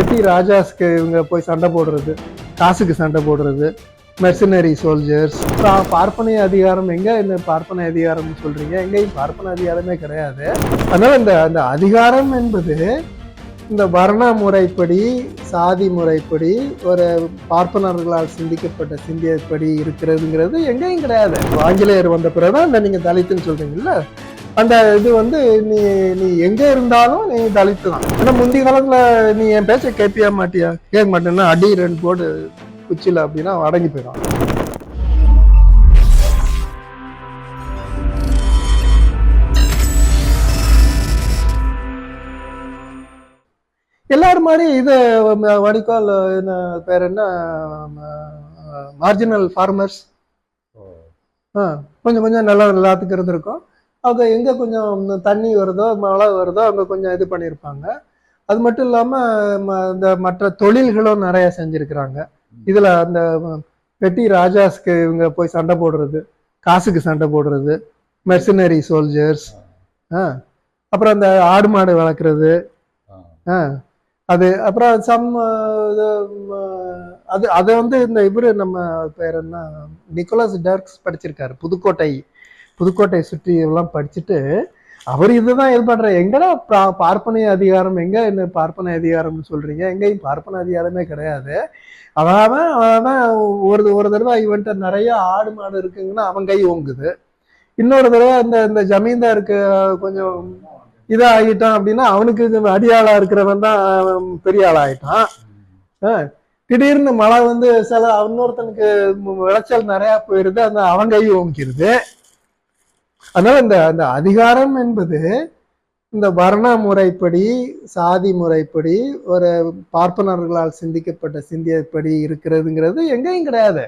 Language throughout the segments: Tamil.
பெட்டி ராஜாஸ்க்கு இவங்க போய் சண்டை போடுறது காசுக்கு சண்டை போடுறது மெர்சனரி சோல்ஜர்ஸ் பார்ப்பனை அதிகாரம் எங்க இந்த பார்ப்பனை அதிகாரம்னு சொல்றீங்க? எங்கேயும் பார்ப்பன அதிகாரமே கிடையாது. அதனால இந்த அந்த அதிகாரம் என்பது இந்த வர்ண முறைப்படி சாதி முறைப்படி ஒரு பார்ப்பனர்களால் சிந்திக்கப்பட்ட சிந்தியப்படி இருக்கிறதுங்கிறது எங்கேயும் கிடையாது. ஆங்கிலேயர் வந்த பிறகுதான் இந்த நீங்க தலித்துன்னு சொல்றீங்கல்ல? அந்த இது வந்து நீ நீ எங்க இருந்தாலும் நீ தலித்து தான் ஆனா முந்தைய காலத்துல நீ என் பேச்ச கேட்பியா மாட்டியா? கேட்க மாட்டேன்னா அடி ரெண்டு போடு குச்சில அப்படின்னா அடங்கி போயிடும். எல்லாரும் மாதிரி இது வடிகால் என்ன பேர் என்ன மார்ஜினல் ஃபார்மர்ஸ் ஆ கொஞ்சம் கொஞ்சம் நிலம் எல்லாத்துக்கும் இருந்திருக்கும் அவங்க எங்கே கொஞ்சம் தண்ணி வருதோ மழை வருதோ அங்கே கொஞ்சம் இது பண்ணியிருப்பாங்க. அது மட்டும் இல்லாமல் இந்த மற்ற தொழில்களும் நிறைய செஞ்சுருக்கிறாங்க. இதில் அந்த பெட்டி ராஜாஸ்க்கு இவங்க போய் சண்டை போடுறது காசுக்கு சண்டை போடுறது மெர்சனரி சோல்ஜர்ஸ் ஆ. அப்புறம் அந்த ஆடு மாடு வளர்க்குறது ஆ. அது அப்புறம் சம் அது அதை வந்து இந்த இவரு நம்ம பேர் என்ன நிக்கோலஸ் டர்க்ஸ் படிச்சிருக்காரு புதுக்கோட்டை புதுக்கோட்டை சுற்றி எல்லாம் படிச்சுட்டு அவர் இதுதான் இது பண்ற எங்கடா பார்ப்பனை அதிகாரம் எங்க என்ன பார்ப்பனை அதிகாரம்னு சொல்றீங்க? எங்கேயும் பார்ப்பன அதிகாரமே கிடையாது. அதாவது அவன் ஒரு ஒரு தடவை இவன்ட்ட நிறைய ஆடு மாடு இருக்குங்கன்னா அவன் கை ஓங்குது. இன்னொரு தடவை இந்த இந்த ஜமீன்தாருக்கு கொஞ்சம் இதா ஆகிட்டான் அப்படின்னா அவனுக்கு அடியாளா இருக்கிறவன் தான் பெரிய ஆள் ஆகிட்டான் ஆ, திடீர்னு மழை வந்து சில இன்னொருத்தனுக்கு விளைச்சல் நிறையா போயிருது அந்த அவன் கை ஓங்கிருது. அதனால் இந்த அந்த அதிகாரம் என்பது இந்த வர்ண முறைப்படி சாதி முறைப்படி ஒரு பார்ப்பனர்களால் சிந்திக்கப்பட்ட சிந்தியப்படி இருக்கிறதுங்கிறது எங்கேயும் கிடையாது.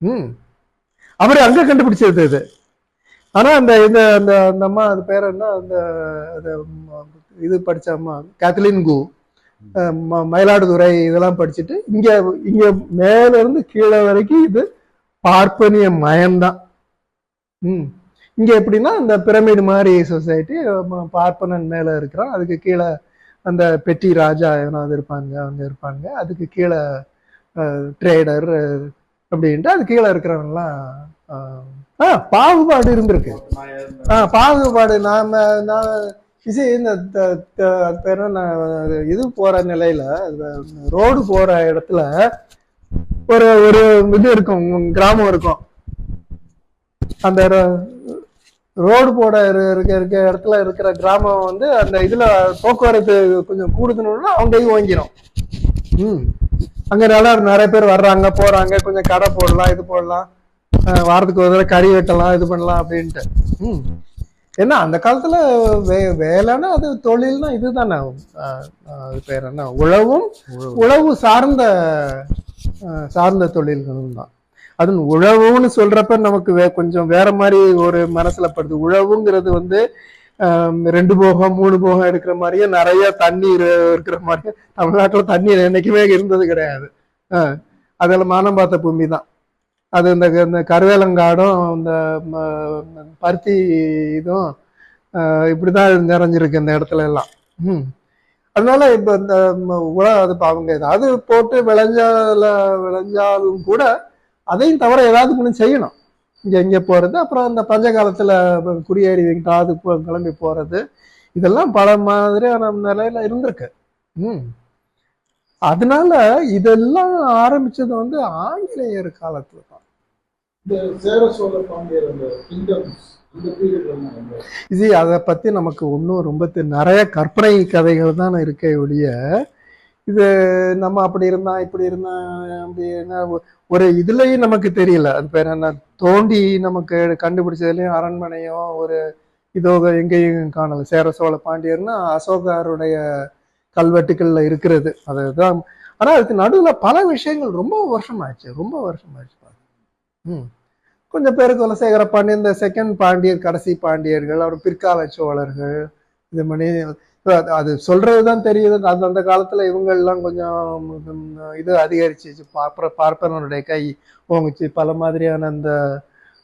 ம். அவர் அங்க கண்டுபிடிச்சது இது. ஆனா அந்த இந்த அந்த அந்த அம்மா அது பேர் என்ன? அந்த இது படித்த அம்மா கேத்லின் கு ம- மயிலாடுதுறை இதெல்லாம் படிச்சுட்டு இங்க இங்க மேல இருந்து கீழே வரைக்கும் இது பார்ப்பனிய மயம்தான். ம். இங்கே எப்படின்னா இந்த பிரமிடு மாதிரி சொசைட்டி பார்ப்பனன் மேலே இருக்கிறான். அதுக்கு கீழே அந்த பெட்டி ராஜா எவனாவது இருப்பாங்க அவங்க இருப்பாங்க. அதுக்கு கீழே ட்ரேடர் அப்படின்ட்டு அது கீழே இருக்கிறவங்கலாம் ஆ பாகுபாடு இருந்திருக்கு. ஆ பாகுபாடு. நாம நான் இசை இந்த இது போற நிலையில ரோடு போற இடத்துல ஒரு ஒரு இது இருக்கும் கிராமம் இருக்கும். அந்த ரோடு போட இரு- இருக்க இருக்க இடத்துல இருக்கிற கிராமம் வந்து அந்த இதுல போக்குவரத்து கொஞ்சம் கூடுதணும்னா அவங்க கை வாங்கிரும் ம். அங்க நல்லா நிறைய பேர் வர்றாங்க போறாங்க கொஞ்சம் கடை போடலாம் இது போடலாம். வாரத்துக்கு ஒரு தடவை கறி வெட்டலாம் இது பண்ணலாம் அப்படின்ட்டு. ம். ஏன்னா அந்த காலத்துல வே வேலைன்னா அது தொழில்னா இதுதானே. அது பேர் என்ன? உழவும் உழவு. சார்ந்த சார்ந்த தொழில்களும் தான் அது உழவுன்னு சொல்றப்ப நமக்கு வே கொஞ்சம் வேற மாதிரி ஒரு மனசுல படுது. உழவுங்கிறது வந்து ரெண்டு போகம் மூணு போகம் எடுக்கிற மாதிரியும் நிறைய தண்ணீர் இருக்கிற மாதிரியும் தமிழ்நாட்டில் தண்ணீர் என்னைக்குமே இருந்தது கிடையாது. அதில் மானம் பார்த்த பூமி தான். அது இந்த இந்த கருவேலங்காடும் இந்த ம- பருத்தி இதுவும் இப்படி தான் நிறைஞ்சிருக்கு இந்த இடத்துல எல்லாம். ம். அதனால இப்போ இந்த உழ அது இப்ப அவங்க ஏதாவது போட்டு விளைஞ்சால விளைஞ்சாலும் கூட அதையும் தவிர ஏதாவது ஒண்ணு செய்யணும். இங்க இங்க போறது அப்புறம் அந்த பஞ்ச காலத்துல குடியேறி எங்கிட்டாவது கிளம்பி போறது இதெல்லாம் பல மாதிரியான நிலையில இருந்திருக்கு. ம். அதனால இதெல்லாம் ஆரம்பிச்சது வந்து ஆங்கிலேயர் காலத்துல தான். இது அதை பத்தி நமக்கு இன்னும் ரொம்ப நிறைய கற்பனை கதைகள் தான் இருக்கே ஒழிய இது நம்ம அப்படி இருந்தா இப்படி இருந்தா அப்படின்னா ஒரு இதுலயும் நமக்கு தெரியல. அது பேர் என்ன? தோண்டி நமக்கு கண்டுபிடிச்சதுலயும் அரண்மனையோ ஒரு இதோ எங்கேயும் காணல. சேர சோழ பாண்டியர்னா அசோகருடைய கல்வெட்டுக்கள்ல இருக்கிறது. அதுதான். ஆனா அதுக்கு நடுவில் பல விஷயங்கள் ரொம்ப வருஷம் ஆச்சு ரொம்ப வருஷம் ஆச்சு ம். கொஞ்சம் பேருக்கு குலசேகர பாண்டியன் இந்த செகண்ட் பாண்டியர் கடைசி பாண்டியர்கள் அப்புறம் பிற்கால சோழர்கள் இது மாதிரி அது- சொல்றது தான் தெரியுது. அந்த அந்த காலத்துல இவங்க எல்லாம் கொஞ்சம் இது அதிகரிச்சிச்சு பார்ப்ப பார்ப்பனருடைய கை ஓங்குச்சு. பல மாதிரியான அந்த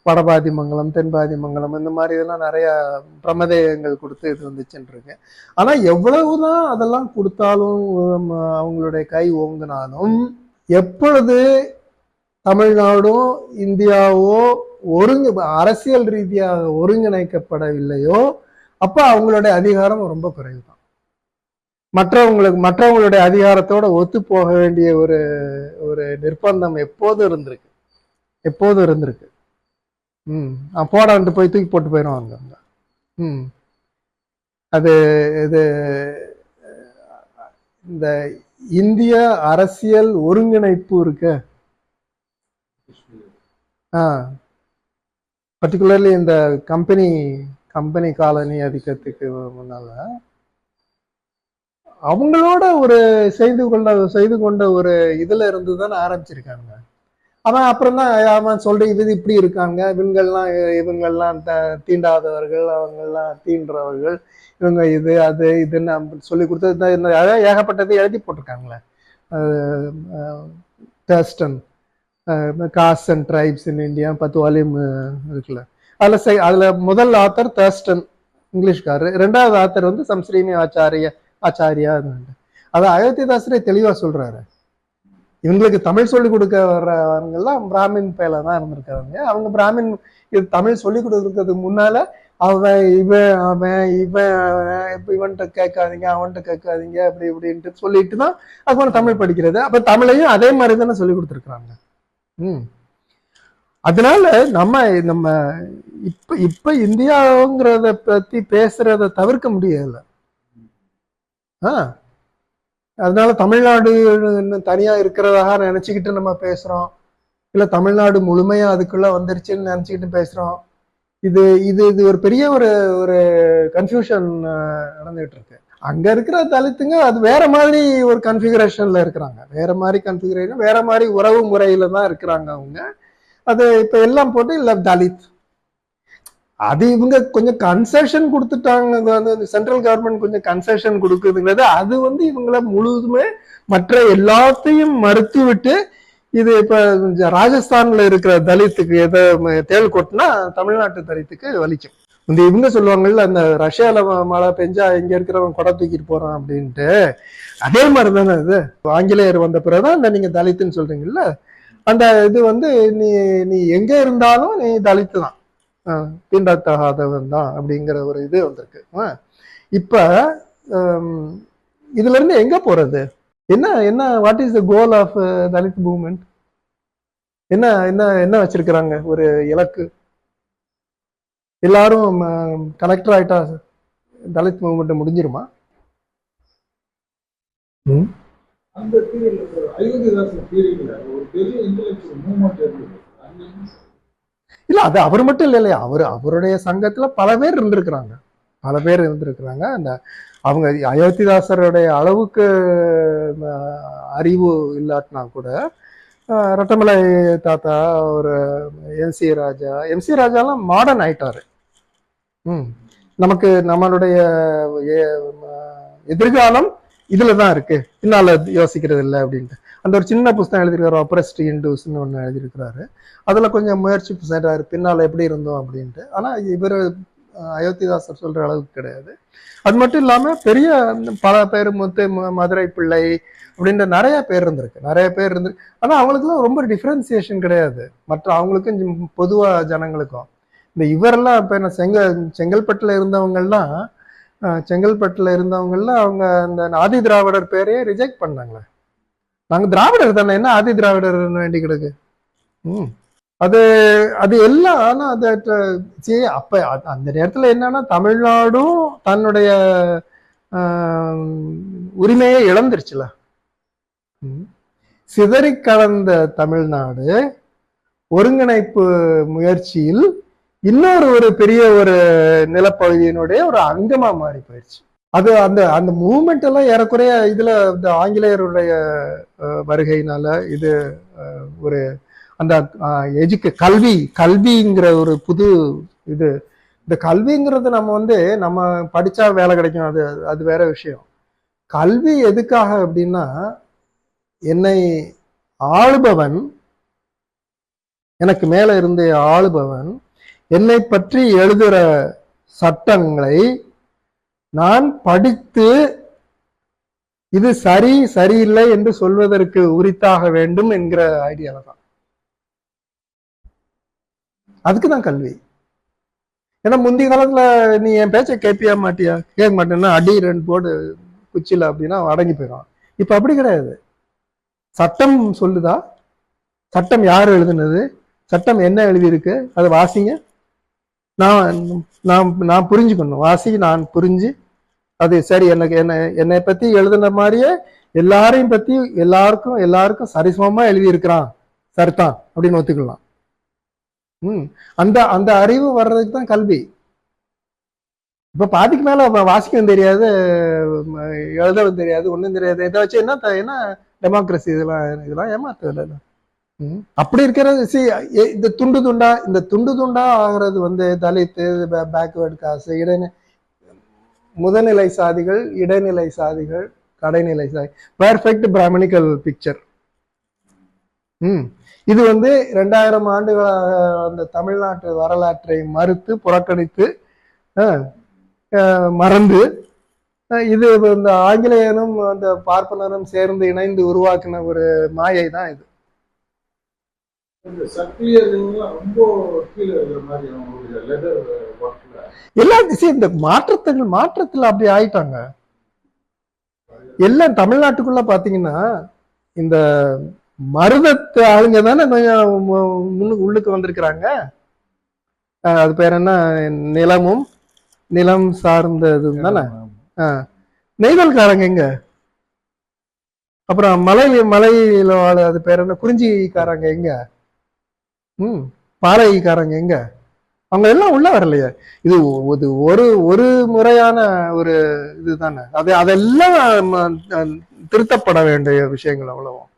வடபாதி மங்கலம் தென்பாதி மங்கலம் இந்த மாதிரி இதெல்லாம் நிறைய பிரமதேயங்கள் கொடுத்து இது வந்துச்சுன்னு ஆனா எவ்வளவுதான் அதெல்லாம் கொடுத்தாலும் அவங்களுடைய கை ஓங்கினாலும் எப்பொழுது தமிழ்நாடும் இந்தியாவோ ஒருங்கு அரசியல் ரீதியாக ஒருங்கிணைக்கப்படவில்லையோ அப்போ அவங்களுடைய அதிகாரம் ரொம்ப குறைவுதான். மற்றவங்களுக்கு மற்றவங்களுடைய அதிகாரத்தோட ஒத்து போக வேண்டிய ஒரு ஒரு நிர்பந்தம் எப்போதும் இருந்திருக்கு. எப்போதும் இருந்திருக்கு. ம். அஹ் போடான்ட்டு போய் தூக்கி போட்டு போயிடுவாங்க அவங்க. ம். அது இது இந்த இந்திய அரசியல் ஒருங்கிணைப்பு இருக்கு. ஆ. பர்டிகுலர்லி இந்த கம்பெனி கம்பெனி காலனி அதிகத்துக்கு முன்னால அவங்களோட ஒரு செய்து கொண்ட செய்து கொண்ட ஒரு இதுல இருந்து தான் ஆரம்பிச்சிருக்காங்க. அவன் அப்புறம் தான் அவன் சொல்ற இது இப்படி இருக்காங்க. இவங்கள்லாம் இவங்கள்லாம் த- தீண்டாதவர்கள் அவங்கெல்லாம் தீண்டுறவர்கள் இவங்க இது அது இதுன்னு சொல்லி கொடுத்தது தான் இந்த ஏகப்பட்டதை எழுதி போட்டிருக்காங்களே. Thurston caste and tribes in India பத்து வால்யூம் இருக்குல்ல. அதுல அதுல முதல் ஆத்தர் தேர்ஸ்டன் இங்கிலீஷ்காரரு. ரெண்டாவது ஆத்தர் வந்து சம் ஸ்ரீனி ஆச்சாரிய ஆச்சாரியா இருந்தாங்க. அதை அயோத்திதாசரே தெளிவா சொல்றாரு. இவங்களுக்கு தமிழ் சொல்லி கொடுக்க வர்றவங்க எல்லாம் பிராமின் பேல தான் இருந்திருக்காங்க. அவங்க பிராமின் இது தமிழ் சொல்லி கொடுக்கறதுக்கு முன்னால அவன் இவன் அவன் இவன் அவன், இவன்கிட்ட கேட்காதீங்க அவன்கிட்ட கேட்காதீங்க அப்படி இப்படின்ட்டு சொல்லிட்டு தான் அதுக்கப்புறம் தமிழ் படிக்கிறது. அப்ப தமிழையும் அதே மாதிரி தானே சொல்லி கொடுத்துருக்குறாங்க. ம். அதனால நம்ம நம்ம இப்ப இப்ப இந்தியாங்கிறத பத்தி பேசுறத தவிர்க்க முடியல. ஆ. அதனால தமிழ்நாடு இன்னும் தனியா இருக்கிறதாக நினைச்சுக்கிட்டு நம்ம பேசுறோம். இல்ல தமிழ்நாடு முழுமையா அதுக்குள்ள வந்துருச்சுன்னு நினைச்சுக்கிட்டு பேசுறோம். இது இது இது ஒரு பெரிய ஒரு ஒரு கன்ஃபியூஷன் நடந்துகிட்டு இருக்கு. அங்க இருக்கிற தலித்துங்க அது வேற மாதிரி ஒரு கன்ஃபிகரேஷன்ல இருக்கிறாங்க. வேற மாதிரி கன்ஃபிகரேஷன் வேற மாதிரி உறவு முறையில தான் இருக்கிறாங்க அவங்க. அது இப்ப எல்லாம் போட்டு இல்ல தலித். அது இவங்க கொஞ்சம் கன்செஷன் கொடுத்துட்டாங்க. சென்ட்ரல் கவர்மெண்ட் கொஞ்சம் கன்செஷன் கொடுக்குதுங்கிறது அது வந்து இவங்கள முழுதுமே மற்ற எல்லாத்தையும் மறுத்து விட்டு இது இப்ப ராஜஸ்தான்ல இருக்கிற தலித்துக்கு எதை தேல் கொட்டினா தமிழ்நாட்டு தலித்துக்கு வலிக்கும். இந்த இவங்க சொல்லுவாங்கல்ல அந்த ரஷ்யால ம- மழை பெஞ்சா இங்க இருக்கிறவன் கொடை தூக்கிட்டு போறான் அப்படின்ட்டு. அதே மாதிரி தானே இது. ஆங்கிலேயர் வந்த பிறகுதான் இந்த நீங்க தலித்துன்னு சொல்றீங்கல்ல அந்த இது வந்து நீ நீ எங்க இருந்தாலும் நீ தலித்து தான் ஆஹ் தீண்டத்தகாதவன் தான் அப்படிங்கிற ஒரு இது வந்திருக்கு. ஆஹ் இப்ப ஹம், இதுல இருந்து எங்க போறது? என்ன என்ன what is the goal of Dalit movement என்ன என்ன என்ன வச்சிருக்கிறாங்க? ஒரு இலக்கு. எல்லாரும் கலெக்டர் ஆயிட்டா தலித் மூவ்மெண்ட் முடிஞ்சிருமா? அந்த ஒரு பெரிய இன்டெலெக்சுவல் மூவ்மெண்ட் இல்ல அது அவர் மட்டும் இல்ல இல்லையா அவர் அவருடைய சங்கத்துல பல பேர் இருந்திருக்கிறாங்க. பல பேர் இருந்திருக்கிறாங்க. அந்த அவங்க அயோத்திதாசருடைய அளவுக்கு அறிவு இல்லாட்டினா கூட ரட்டமலை தாத்தா ஒரு எம்சி ராஜா எம்சி ராஜாலாம் மாடர்ன் ஆயிட்டாரு. ம். நமக்கு நம்மளுடைய எதிர்காலம் இதுல தான் இருக்கு. பின்னால யோசிக்கிறது இல்லை அப்படின்ட்டு. அந்த ஒரு சின்ன புஸ்தகம் எழுதியிருக்காரு அப்ரஸ்ட் இண்டூஸ்னு ஒன்று எழுதியிருக்கிறாரு. அதில் கொஞ்சம் முயற்சி செய்கிறாரு பின்னால் எப்படி இருந்தோம் அப்படின்ட்டு. ஆனால் இவர் அயோத்திதாசர் சொல்கிற அளவுக்கு கிடையாது. அது மட்டும் இல்லாமல் பெரிய பல பேர் முத்து மதுரை பிள்ளை அப்படின்ற நிறைய பேர் இருந்திருக்கு. நிறைய பேர் இருந்து ஆனால் அவங்களுக்குலாம் ரொம்ப டிஃப்ரென்சியேஷன் கிடையாது. மற்ற அவங்களுக்கும் பொதுவாக ஜனங்களுக்கும். இந்த இவரெல்லாம் இப்போ என்ன செங்க செங்கல்பட்டில் இருந்தவங்கெல்லாம் செங்கல்பட்டில் இருந்தவங்கள்லாம் இருந்தவங்கெல்லாம் அவங்க அந்த ஆதி திராவிடர் பேரையே ரிஜெக்ட் பண்ணாங்களே. நாங்க திராவிடர் தானே என்ன ஆதி திராவிடர் வேண்டி கிடக்கு? ம். அது அது எல்லாம் ஆனா அது சரி அப்ப அந்த நேரத்துல என்னன்னா தமிழ்நாடும் தன்னுடைய உரிமையை இழந்துருச்சுல. ம். சிதறிக் கலந்த தமிழ்நாடு ஒருங்கிணைப்பு முயற்சியில் இன்னொரு ஒரு பெரிய ஒரு நிலப்பகுதியினுடைய ஒரு அங்கமா மாறி போயிடுச்சு அது அந்த அந்த மூமெண்ட் எல்லாம் ஏறக்குறைய இதுல இந்த ஆங்கிலேயருடைய வருகையினால இது ஒரு அந்த எஜுக்கு கல்வி கல்விங்கிற ஒரு புது இது. இந்த கல்விங்கிறது நம்ம வந்து நம்ம படிச்சா வேலை கிடைக்கும். அது அது வேற விஷயம். கல்வி எதுக்காக அப்படின்னா என்னை ஆளுபவன் எனக்கு மேலே இருந்து ஆளுபவன் என்னை பற்றி எழுதுகிற சட்டங்களை நான் படித்து இது சரி சரியில்லை என்று சொல்வதற்கு உரித்தாக வேண்டும் என்கிற ஐடியால தான். அதுக்கு தான் கல்வி. ஏன்னா முந்தைய காலத்துல நீ என் பேச்சை கேட்பியா மாட்டியா? கேட்க மாட்டேன்னா அடி ரெண்டு போடு குச்சில அப்படின்னா அடங்கி போயிடும் இப்ப அப்படி கிடையாது. சட்டம் சொல்லுதா? சட்டம் யார் எழுதுனது? சட்டம் என்ன எழுதியிருக்கு? அதை வாசிங்க. நான் நான் நான் புரிஞ்சுக்கணும். வாசி நான் புரிஞ்சு அது சரி எனக்கு என்ன என்னை பத்தி எழுதுன மாதிரியே எல்லாரையும் பத்தி எல்லாருக்கும் எல்லாருக்கும் சரிசமமா எழுதியிருக்கிறான் சரிதான் அப்படின்னு ஒத்துக்கலாம். ம் அந்த அந்த அறிவு வர்றதுக்கு தான் கல்வி. இப்ப பாதிக்கு மேல வாசிக்கவும் தெரியாது எழுதவும் தெரியாது ஒன்றும் தெரியாது. இதை வச்சு என்ன என்ன டெமோக்ரஸி இதெல்லாம் இதெல்லாம் ஏமாத்து அப்படி இருக்கிறது சி இந்த துண்டு துண்டா இந்த துண்டு துண்டா ஆகுறது வந்து தலித்து பேக்வேர்டு காசு இடைநிலை முதநிலை சாதிகள் இடைநிலை சாதிகள் கடைநிலை சாதி. பெர்ஃபெக்ட் பிராமணிக்கல் பிக்சர் ம். இது வந்து ரெண்டாயிரம் ஆண்டுகளாக அந்த தமிழ்நாட்டு வரலாற்றை மறுத்து புறக்கணித்து மறந்து இது இந்த ஆங்கிலேயனும் அந்த பார்ப்பனரும் சேர்ந்து இணைந்து உருவாக்கின ஒரு மாயை தான் இது. ரொம்ப கீழே மாதிரி எல்லாம் see, இந்த மாற்றத்துகள் மாற்றத்துல அப்படி ஆயிட்டாங்க. எல்லாம் தமிழ்நாட்டுக்குள்ள பாத்தீங்கன்னா இந்த மருதத்து ஆளுங்க தானே கொஞ்சம் முன்னுக்கு உள்ளுக்கு வந்திருக்கிறாங்க. அது பேர் என்ன? நிலமும் நிலம் சார்ந்ததும் தானே? அஹ் நெய்தல்காரங்க எங்க? அப்புறம் மலை மலையில வாழ- அது பேர் என்ன? குறிஞ்சிக்காரங்க எங்க? ம் பாறைக்காரங்க எங்க? அவங்க எல்லாம் உள்ள வரலையே. இது இது ஒரு ஒரு முறையான ஒரு இதுதானே. அது அதெல்லாம் திருத்தப்பட வேண்டிய விஷயங்கள் அவ்வளவும்.